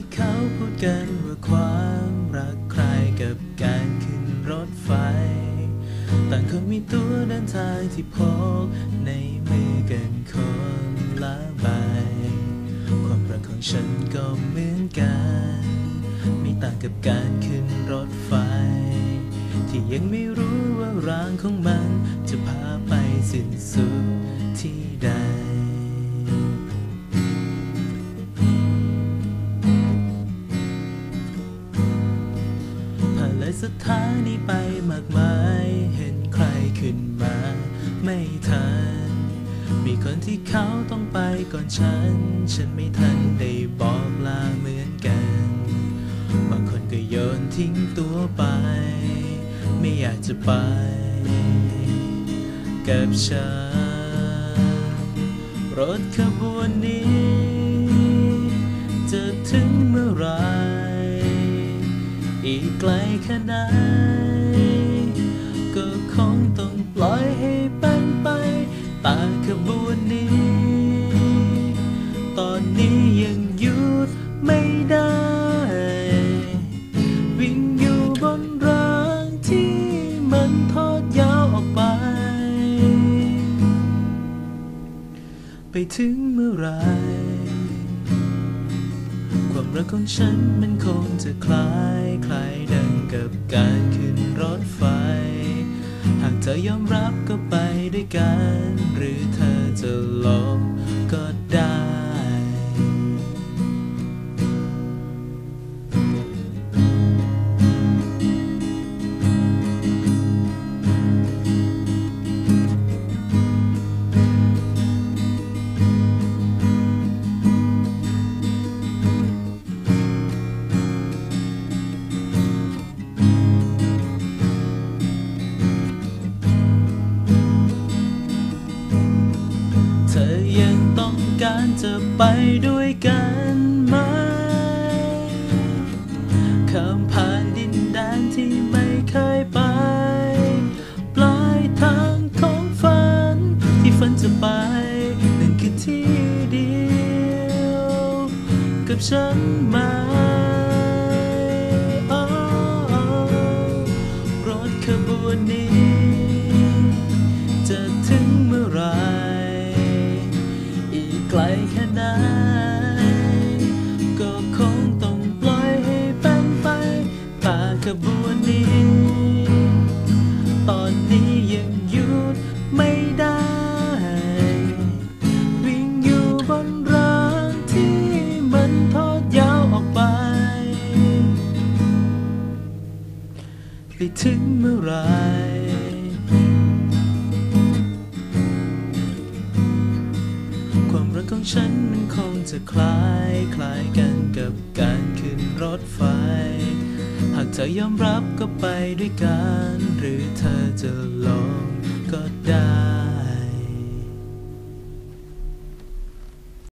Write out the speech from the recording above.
ที่เขาพูดกันว่าความรักใครกับการขึ้นรถไฟ ต่างคนมีตัวเดินทางที่พกในมือกันคนละใบ ความรักของฉันก็เหมือนกัน ไม่ต่างกับการขึ้นรถไฟ ที่ยังไม่รู้ว่ารางของมันจะพาไปสิ้นสุดที่ใด เลยสถานีไปมากมาย เห็นใครขึ้นมา ไม่ทัน มีคนที่เขาต้องไปก่อนฉัน ฉันไม่ทันได้บอกลาเหมือนกัน บางคนก็โยนทิ้งตัวไป ไม่อยากจะไป กับฉัน รถขบวนนี้ จะถึงเมื่อไร อีกไกลแค่ไหน ก็คงต้องปล่อยให้เป็นไปตามขบวนนี้ ตอนนี้ยังหยุดไม่ได้ วิ่งอยู่บนรางที่มันทอดยาวออกไป ไปถึงเมื่อไหรความ รักของฉันมันคงจะคล้ายคล้ายดังกับการขึ้นรถไฟ หากเธอยอมรับก็ไปด้วยกัน หรือเธอจะหลบ การจะไปด้วยกันไหมข้ามผ่านดินแดนที่ไม่เคยไป ปลายทางของฝัน ที่ฝันจะไป นั่นคือที่เดียว กับฉันไหมโอ้รถขบวนนี้ จะถึงเมื่อไร ไม่ได้ วิ่งอยู่บนรางที่มันทอดยาวออกไปไปถึงเมื่อไรความรักของฉันมันคงจะคล้ายคล้ายกันกับการขึ้นรถไฟ หากเธอยอมรับก็ไปด้วยกัน หรือเธอจะลองก็ได้